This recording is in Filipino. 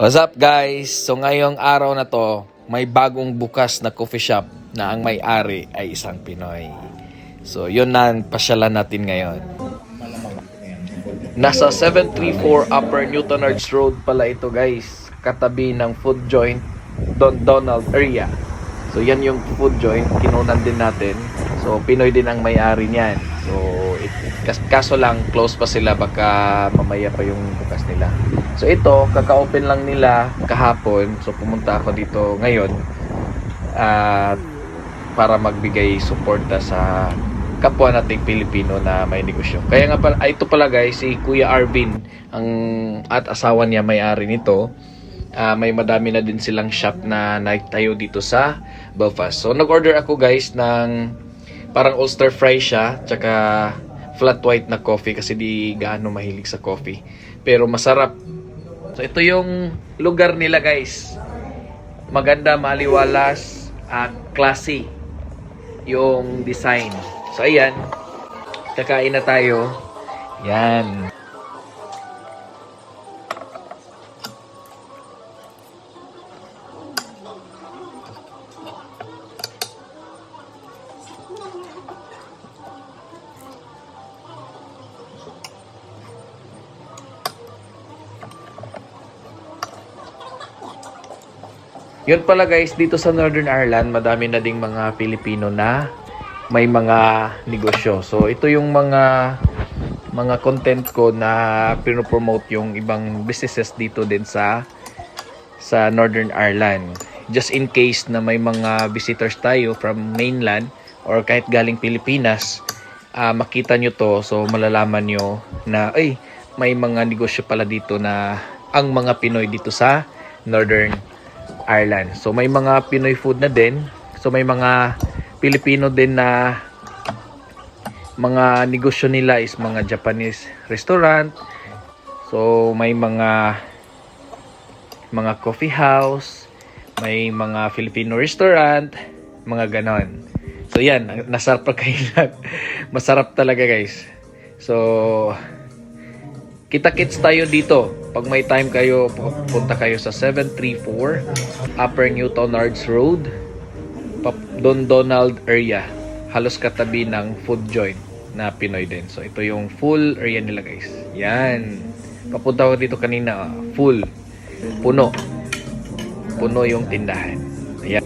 What's up guys? So ngayong araw na to, may bagong bukas na coffee shop na ang may-ari ay isang Pinoy. So yun na ang pasyalan natin ngayon. Nasa 734 Upper Newton Arts Road pala ito guys. Katabi ng food joint Don Donald area. So yan yung food joint, kinunan din natin. So Pinoy din ang may-ari niyan. So kas- kaso lang close pa sila baka mamaya pa yung bukas nila. So ito, kaka-open lang nila kahapon. So pumunta ako dito ngayon at para magbigay suporta sa kapwa nating Pilipino na may negosyo. Kaya nga pala, ito pala guys, si Kuya Arvin ang at asawa niya may-ari nito. Ah, may madami na din silang shop na nagtayo dito sa Belfast. So nag-order ako guys ng parang Ulster fry siya, tsaka flat white na coffee kasi di gaano mahilig sa coffee. Pero masarap. So ito yung lugar nila guys. Maganda, maliwalas, at classy yung design. So ayan, kakain na tayo. Yan. Yun pala guys, dito sa Northern Ireland, madami na ding mga Pilipino na may mga negosyo. So ito yung mga mga content ko na pinopromote yung ibang businesses dito din sa sa Northern Ireland. Just in case na may mga visitors tayo from mainland or kahit galing Pilipinas, ah, makita nyo to so malalaman nyo na ay may mga negosyo pala dito na ang mga Pinoy dito sa Northern Ireland. So may mga Pinoy food na din. So may mga Pilipino din na mga negosyo nila is mga Japanese restaurant. So may mga mga coffee house, may mga Filipino restaurant, mga ganon. So yan, nasarap pa kailan. Masarap talaga guys. So kita-kits tayo dito. Pag may time kayo, punta kayo sa 734 Upper Newton Arts Road, Don Donald area. Halos katabi ng food joint na Pinoy din. So ito yung full area nila guys. Yan. Papunta ko dito kanina, ah, full. Puno. Puno yung tindahan. Ayan.